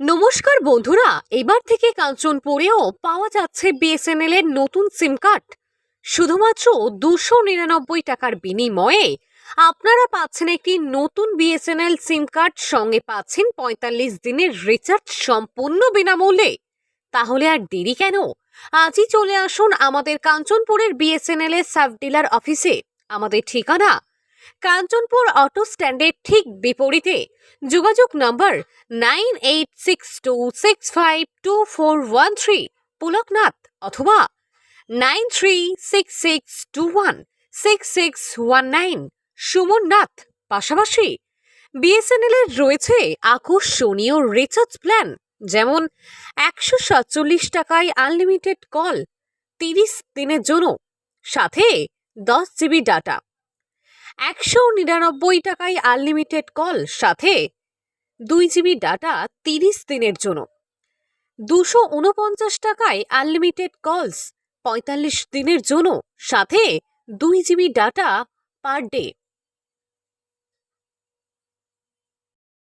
নমস্কার বন্ধুরা, এবার থেকে কাঞ্চনপুরেও পাওয়া যাচ্ছে বিএসএনএল এর নতুন সিম কার্ড। শুধুমাত্র দুশো নিরানব্বই টাকার বিনিময়ে আপনারা পাচ্ছেন একটি নতুন বিএসএনএল সিম কার্ড, সঙ্গে পাচ্ছেন পঁয়তাল্লিশ দিনের রিচার্জ সম্পূর্ণ বিনামূল্যে। তাহলে আর দেরি কেন? আজই চলে আসুন আমাদের কাঞ্চনপুরের বিএসএনএল এর সাব ডিলার অফিসে। আমাদের ঠিকানা কাঞ্চনপুর অটো স্ট্যান্ডের ঠিক বিপরীতে। যোগাযোগ number nine eight six two six five two four one three, Pulak Nath অথবা nine three six six two one, six six one nine Suman Nath পাশাপাশি। বিএসএনএল এর রয়েছে আকর্ষণীয় রিচার্জ প্ল্যান, যেমন একশো সাতচল্লিশ টাকায় আনলিমিটেড কল, তিরিশ দিনের জন্য, সাথে দশ জিবি ডাটা। একশো নিরানব্বই টাকায় আনলিমিটেড কল সাথে দুই জিবি ডাটা তিরিশ দিনের জন্য। দুশো উনপঞ্চাশ টাকায় আনলিমিটেড কলস পঁয়তাল্লিশ দিনের জন্য, সাথে দুই জিবি ডাটা পার ডে